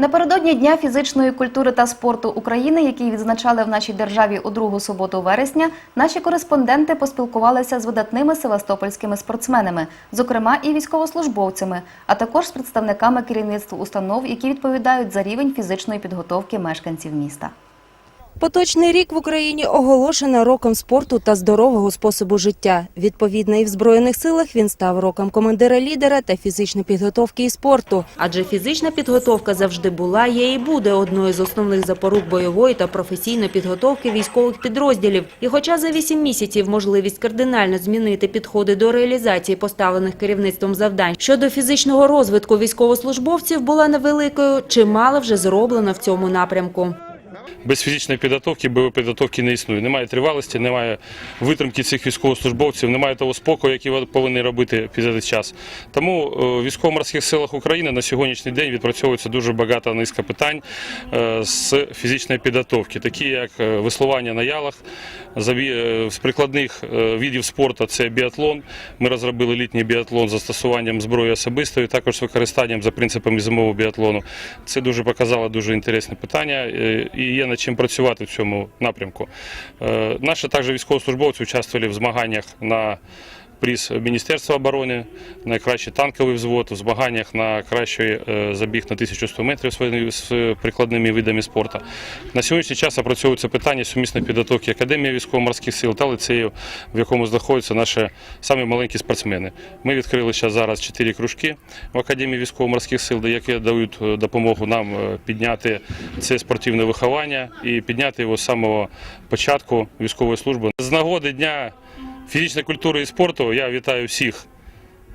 Напередодні Дня фізичної культури та спорту України, який відзначали в нашій державі у другу суботу вересня, наші кореспонденти поспілкувалися з видатними севастопольськими спортсменами, зокрема і військовослужбовцями, а також з представниками керівництв установ, які відповідають за рівень фізичної підготовки мешканців міста. Поточний рік в Україні оголошено роком спорту та здорового способу життя. Відповідно, і в збройних силах він став роком командира-лідера та фізичної підготовки і спорту. Адже фізична підготовка завжди була, є і буде одною з основних запорук бойової та професійної підготовки військових підрозділів. І, хоча за вісім місяців можливість кардинально змінити підходи до реалізації поставлених керівництвом завдань щодо фізичного розвитку військовослужбовців була невеликою, чимало вже зроблено в цьому напрямку. Без фізичної підготовки бойової підготовки не існує. Немає тривалості, немає витримки цих військовослужбовців, немає того спокою, який повинні робити під цей час. Тому е, в військово-морських силах України на сьогоднішній день відпрацьовується дуже багато низка питань е, з фізичної підготовки, такі як е, веслування на ялах. З прикладних видів спорту це біатлон. Ми розробили літній біатлон з застосуванням зброї особистої, також з використанням за принципами зимового біатлону. Це дуже показало дуже інтересне питання і є над чим працювати в цьому напрямку. Е, Наші також військовослужбовці участвували в змаганнях на приз Міністерства оборони, найкращий танковий взвод, в змаганнях на кращий е, забіг на 1100 метрів з прикладними видами спорту. На сьогоднішній час опрацьовується питання сумісної підготовки Академії військово-морських сил та ліцеїв, в якому знаходяться наші самі маленькі спортсмени. Ми відкрили зараз чотири кружки в Академії військово-морських сил, які дають е, допомогу нам е, підняти це спортивне виховання і підняти його з самого початку військової служби. З нагоди дня фізичної культури і спорту я вітаю всіх,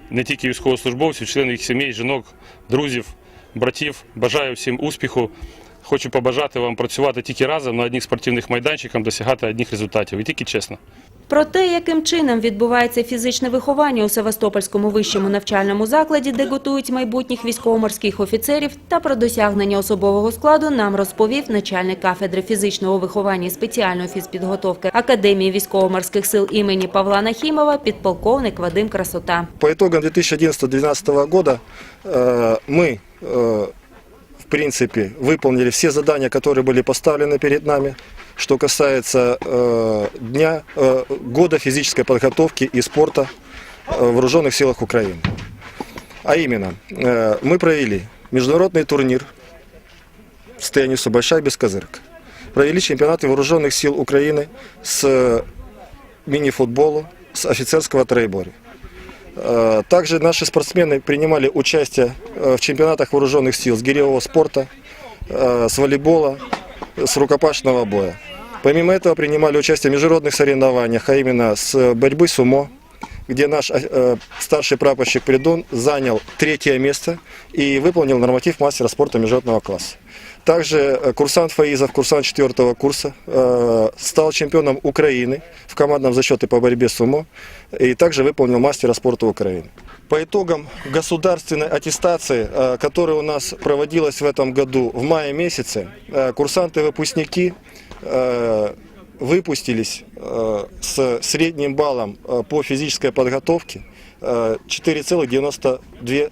не тільки військовослужбовців, членів їх сімей, жінок, друзів, братів. Бажаю всім успіху. Хочу побажати вам працювати тільки разом на одних спортивних майданчиках, досягати одних результатів. І тільки чесно. Про те, яким чином відбувається фізичне виховання у Севастопольському вищому навчальному закладі, де готують майбутніх військово-морських офіцерів, та про досягнення особового складу нам розповів начальник кафедри фізичного виховання і спеціальної фізпідготовки Академії військово-морських сил імені Павла Нахімова, підполковник Вадим Красота. По итогам 2011-2012 года э, мы, э, в принципе, выполнили все задания, которые были поставлены перед нами. Что касается э, дня, э, года физической подготовки и спорта э, в вооруженных силах Украины. А именно, э, мы провели международный турнир с теннису «Большая бескозырка». Провели чемпионаты вооруженных сил Украины с э, мини-футбола, с офицерского троеборья. Э, Также наши спортсмены принимали участие в чемпионатах вооруженных сил с гиревого спорта, с волейбола, с рукопашного боя. Помимо этого принимали участие в международных соревнованиях, а именно с борьбы сумо, где наш э, старший прапорщик Придон занял третье место и выполнил норматив мастера спорта международного класса. Также э, курсант Фаизов, курсант четвертого курса, э, стал чемпионом Украины в командном зачете по борьбе с сумо и также выполнил мастера спорта Украины. По итогам государственной аттестации, э, которая у нас проводилась в этом году в мае месяце, курсанты-выпускники выпустились с средним баллом по физической подготовке э, 4,92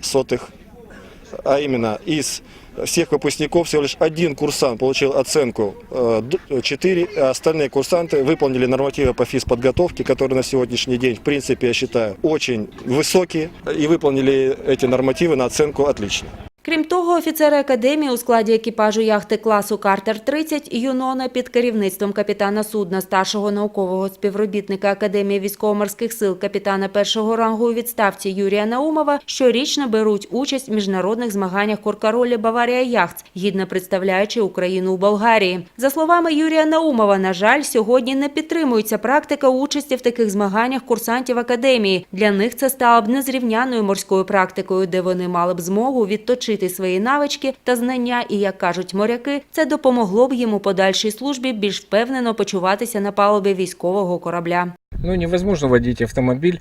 а именно из всех выпускников всего лишь один курсант получил оценку э, д- 4, а остальные курсанты выполнили нормативы по физподготовке, которые на сегодняшний день, в принципе, я считаю, очень высокие, и выполнили эти нормативы на оценку отлично. Крім того, офіцери академії у складі екіпажу яхти класу Картер-30 Юнона під керівництвом капітана судна, старшого наукового співробітника Академії військово-морських сил, капітана першого рангу у відставці Юрія Наумова щорічно беруть участь в міжнародних змаганнях Коркаролі Баварія Яхт, гідно представляючи Україну у Болгарії. За словами Юрія Наумова, на жаль, сьогодні не підтримується практика участі в таких змаганнях курсантів академії. Для них це стало б незрівняною морською практикою, де вони мали б змогу відточити свої навички та знання. І як кажуть моряки, це допомогло б їм у подальшій службі більш впевнено почуватися на палубі військового корабля. Ну, невозможно водить автомобиль,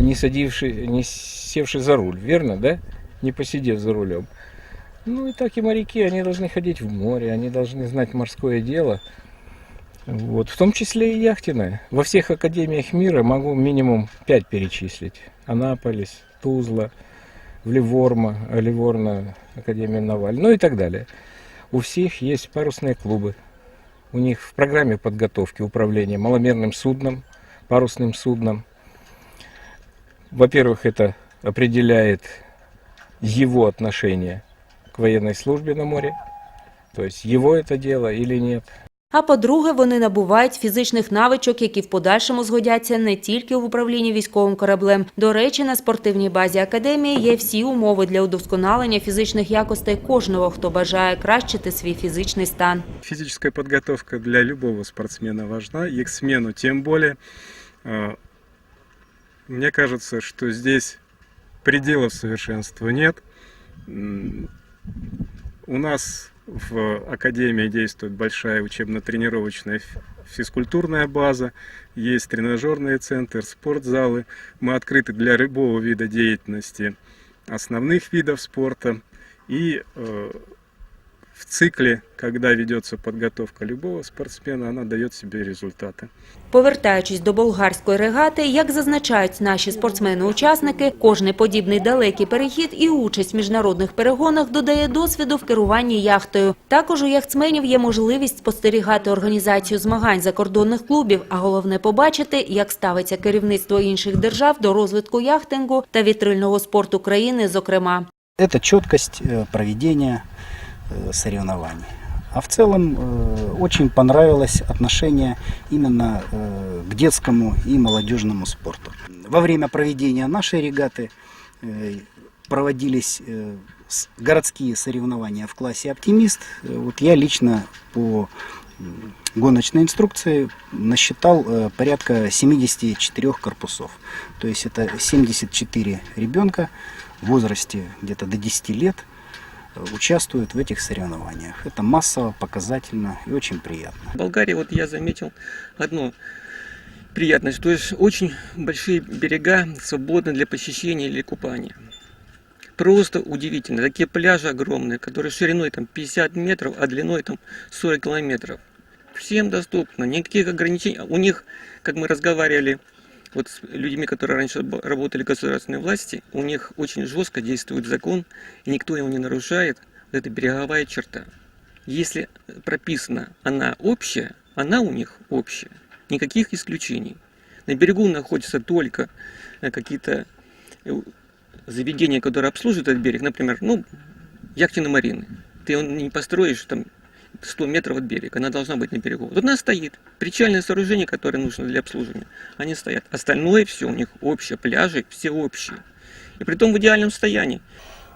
не, садивший, не севший за руль, верно, да? Не посидев за рулем. Ну и так и моряки, они должны ходить в море, они должны знать морское дело. Вот, в том числе и яхтенное. Во всех академиях мира могу минимум 5 перечислить. Анаполис, Тузла, в Ливорно, Ливорно, Академия Наваль, ну и так далее. У всех есть парусные клубы. У них в программе подготовки управления маломерным судном, парусным судном. Во-первых, это определяет его отношение к военной службе на море, то есть его это дело или нет. А по-друге, вони набувають фізичних навичок, які в подальшому згодяться не тільки в управлінні військовим кораблем. До речі, на спортивній базі академії є всі умови для удосконалення фізичних якостей кожного, хто бажає кращити свій фізичний стан. Физическая подготовка для любого спортсмена важна, смену тем более. А, Мне кажется, что здесь пределов совершенства нет. У нас в Академии действует большая учебно-тренировочная ф- физкультурная база, есть тренажерный центр, спортзалы. Мы открыты для любого вида деятельности основных видов спорта. И э, в цикле, когда ведется подготовка любого спортсмена, она дает себе результаты. Повертаючись до болгарської регати, як зазначають наші спортсмени-учасники, кожний подібний далекий перехід і участь в міжнародних перегонах додає досвіду в керуванні яхтою. Також у яхтсменів є можливість спостерігати організацію змагань закордонних клубів, а головне побачити, як ставиться керівництво інших держав до розвитку яхтингу та вітрильного спорту країни, зокрема. это четкость э, проведения э, Соревнований. А в целом э, очень понравилось отношение именно э, к детскому и молодежному спорту. Во время проведения нашей регаты э, проводились э, городские соревнования в классе «Оптимист». Э, Вот я лично по гоночной инструкции насчитал э, порядка 74 корпусов. То есть это 74 ребенка в возрасте где-то до 10 лет э, участвуют в этих соревнованиях. Это массово, показательно и очень приятно. В Болгарии вот я заметил одну приятность, то есть очень большие берега свободны для посещения или купания. Просто удивительно. Такие пляжи огромные, которые шириной там 50 метров, а длиной там 40 километров. Всем доступно, никаких ограничений. У них, как мы разговаривали вот с людьми, которые раньше работали в государственной власти, у них очень жестко действует закон, и никто его не нарушает. Это береговая черта. Если прописана она общая, она у них общая. Никаких исключений. На берегу находятся только э, какие-то э, заведения, которые обслуживают этот берег. Например, ну, яхтенные марины. Ты его не построишь там 100 метров от берега. Она должна быть на берегу. Вот она стоит. Причальные сооружения, которые нужны для обслуживания, они стоят. Остальное все у них общее. Пляжи все общие. И при том в идеальном состоянии.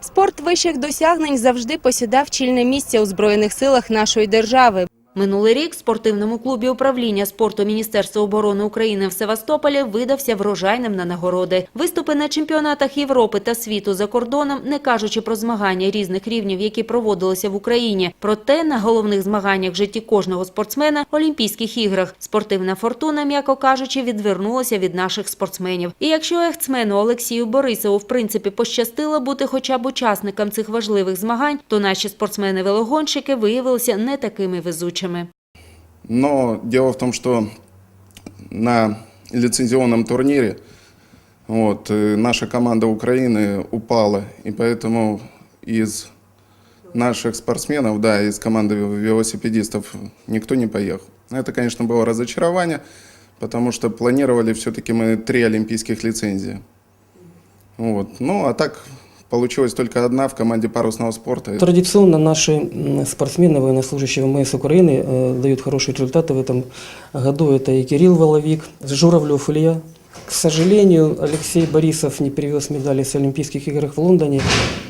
Спорт вищих досягнень завжди посідав чільне місце у Збройних силах нашої держави. Минулий рік спортивному клубі управління спорту Міністерства оборони України в Севастополі видався врожайним на нагороди. Виступи на чемпіонатах Європи та світу за кордоном, не кажучи про змагання різних рівнів, які проводилися в Україні. Проте на головних змаганнях в житті кожного спортсмена Олімпійських іграх спортивна фортуна, м'яко кажучи, відвернулася від наших спортсменів. І якщо ехтсмену Олексію Борисову в принципі пощастило бути хоча б учасником цих важливих змагань, то наші спортсмени-велогонщики виявилися не такими везучими. Но дело в том, что на лицензионном турнире вот, э, наша команда Украины упала, и поэтому из наших спортсменов, да, из команды велосипедистов никто не поехал. Это, конечно, было разочарование, потому что планировали все-таки мы три олимпийских лицензии. Вот. Ну, а так получилась только одна в команде парусного спорта. Традиционно наши м, спортсмены, военнослужащие ВМС Украины э, дают хорошие результаты в этом году. Это и Кирилл Воловик, Журавлев Илья. К сожалению, Алексей Борисов не привез медали с Олимпийских игр в Лондоне.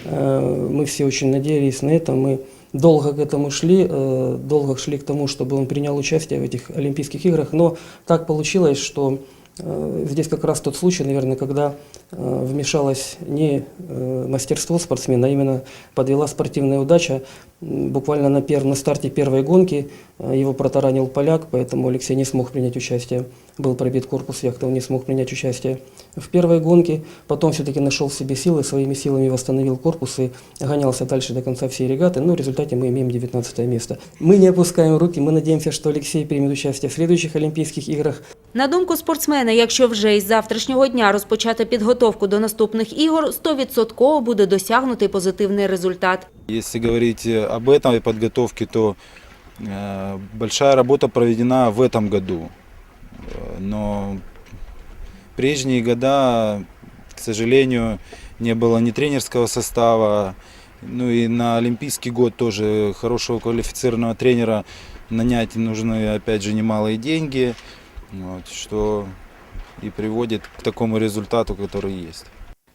Э, Мы все очень надеялись на это. Мы долго к этому шли, э, долго шли к тому, чтобы он принял участие в этих Олимпийских играх. Но так получилось, что э, здесь как раз тот случай, наверное, когда э, вмешалось не э, мастерство спортсмена, а именно подвела спортивная удача. М, Буквально на, перв- на старте первой гонки Э, Его протаранил поляк, поэтому Алексей не смог принять участие. Был пробит корпус яхты, он не смог принять участие в первой гонке. Потом все-таки нашел в себе силы, своими силами восстановил корпус и гонялся дальше до конца всей регаты. Но в результате мы имеем 19 место. Мы не опускаем руки, мы надеемся, что Алексей примет участие в следующих Олимпийских играх. На думку спортсмена, якщо вже із завтрашнього дня розпочати підготовку до наступних ігор, 100% буде досягнутий позитивний результат. Если говорить э, об этой подготовке, то э, большая работа проведена в этом году. Но прежние года, к сожалению, не было ни тренерского состава, ну и на Олимпийский год тоже хорошего квалифицированного тренера нанять нужны, опять же, немалые деньги, вот, что и приводит к такому результату, который есть.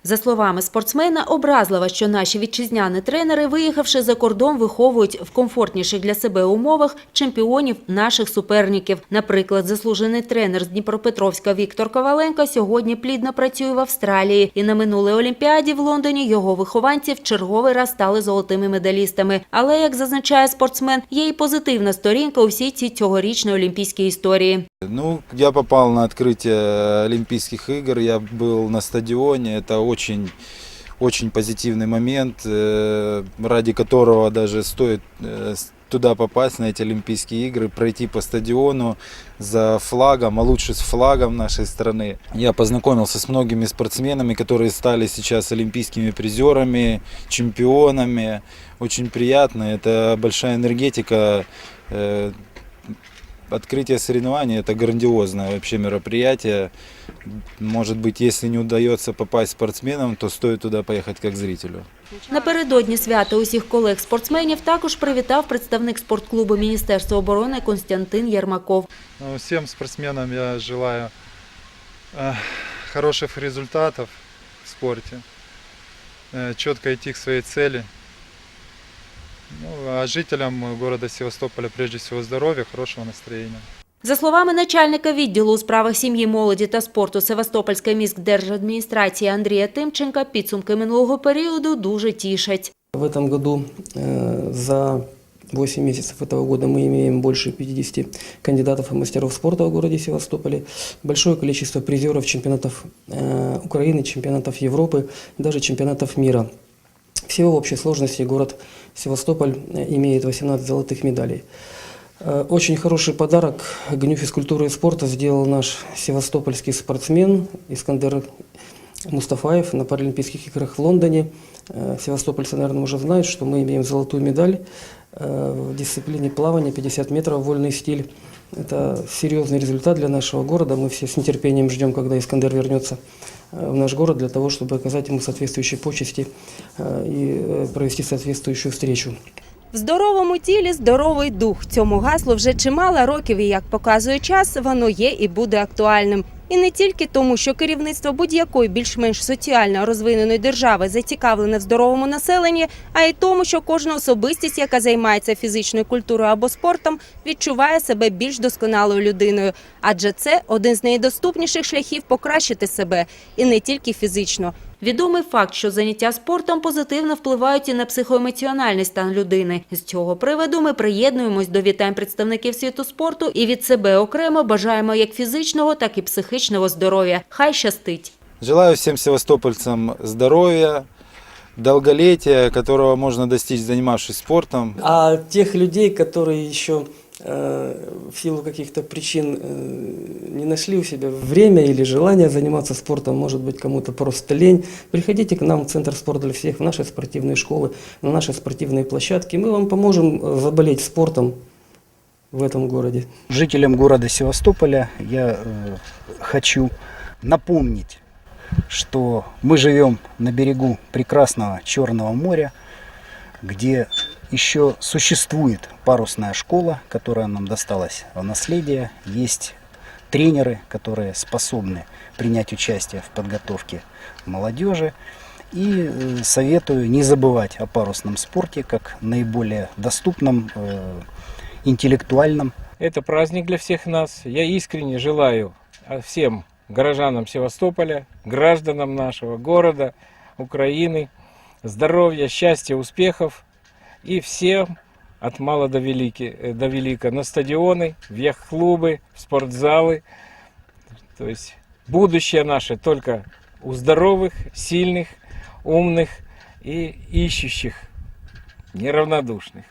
За словами спортсмена, образливо, що наші вітчизняні тренери, виїхавши за кордон, виховують в комфортніших для себе умовах чемпіонів наших суперників. Наприклад, заслужений тренер з Дніпропетровська Віктор Коваленко сьогодні плідно працює в Австралії. І на минулій Олімпіаді в Лондоні його вихованці в черговий раз стали золотими медалістами. Але, як зазначає спортсмен, є і позитивна сторінка у всій цій цьогорічної олімпійській історії. Ну, я попал на открытие Олимпийских игр, я был на стадионе, это очень, очень позитивный момент, э, ради которого даже стоит э, туда попасть, на эти Олимпийские игры, пройти по стадиону за флагом, а лучше с флагом нашей страны. Я познакомился с многими спортсменами, которые стали сейчас олимпийскими призерами, чемпионами. Очень приятно, это большая энергетика, э, Открытие соревнований – это грандиозное вообще мероприятие. Может быть, если не удается попасть спортсменам, то стоит туда поехать как зрителю. Напередодні свята усіх колег-спортсменів також привітав представник спортклубу Міністерства оборони Константин Єрмаков. Ну, Всем спортсменам я желаю э, хороших результатов в спорте, э, четко идти к своей цели. Ну, а жителям города Севастополя прежде всего здоровья, хорошего настроения. За словами начальника відділу у справах сім'ї, молоді та спорту Севастопольської міськдержадміністрації Андрія Тимченка, підсумки минулого періоду дуже тішать. В этом году э, за 8 месяцев этого года мы имеем больше 50 кандидатов и мастеров спорта в городе Севастополе, большое количество призеров чемпионатов э, Украины, чемпионатов Европы, даже чемпионатов мира. Всего в общей сложности город Севастополь э, имеет 18 золотых медалей. Э, Очень хороший подарок Гню физкультуры и спорта сделал наш севастопольский спортсмен Искандер Мустафаев на Паралимпийских играх в Лондоне. Э, Севастопольцы, наверное, уже знают, что мы имеем золотую медаль в дисциплине плавания 50 метров вольный стиль. Это серьезный результат для нашего города. Мы все с нетерпением ждем, когда Искандер вернется в наш город для того, чтобы оказать ему соответствующие почести э, и э, провести соответствующую встречу. В здоровому тілі здоровий дух. Цьому гаслу вже чимало років, і як показує час, воно є і буде актуальним. І не тільки тому, що керівництво будь-якої більш-менш соціально розвиненої держави зацікавлене в здоровому населенні, а й тому, що кожна особистість, яка займається фізичною культурою або спортом, відчуває себе більш досконалою людиною. Адже це один з найдоступніших шляхів покращити себе і не тільки фізично. Відомий факт, що заняття спортом позитивно впливають і на психоемоціональний стан людини. З цього приводу ми приєднуємось до вітань представників світу спорту і від себе окремо бажаємо як фізичного, так і психічного здоров'я. Хай щастить! Желаю всем севастопольцам здоровья, долголетия, которого можно достичь, занимавшись спортом. А тех людей, которые еще в силу каких-то причин э, не нашли у себя время или желание заниматься спортом, может быть, кому-то просто лень, приходите к нам в Центр спорта для всех, в наши спортивные школы, на наши спортивные площадки. Мы вам поможем э, заболеть спортом в этом городе. Жителям города Севастополя я э, хочу напомнить, что мы живем на берегу прекрасного Черного моря, где еще существует парусная школа, которая нам досталась в наследие. Есть тренеры, которые способны принять участие в подготовке молодежи. И э, советую не забывать о парусном спорте как наиболее доступном, э, интеллектуальном Это праздник для всех нас. Я искренне желаю а, всем горожанам Севастополя, гражданам нашего города, Украины, здоровья, счастья, успехов и всем от мала до, велики, э, до велика на стадионы, в яхт-клубы, в спортзалы. То есть будущее наше только у здоровых, сильных, умных и ищущих, неравнодушных.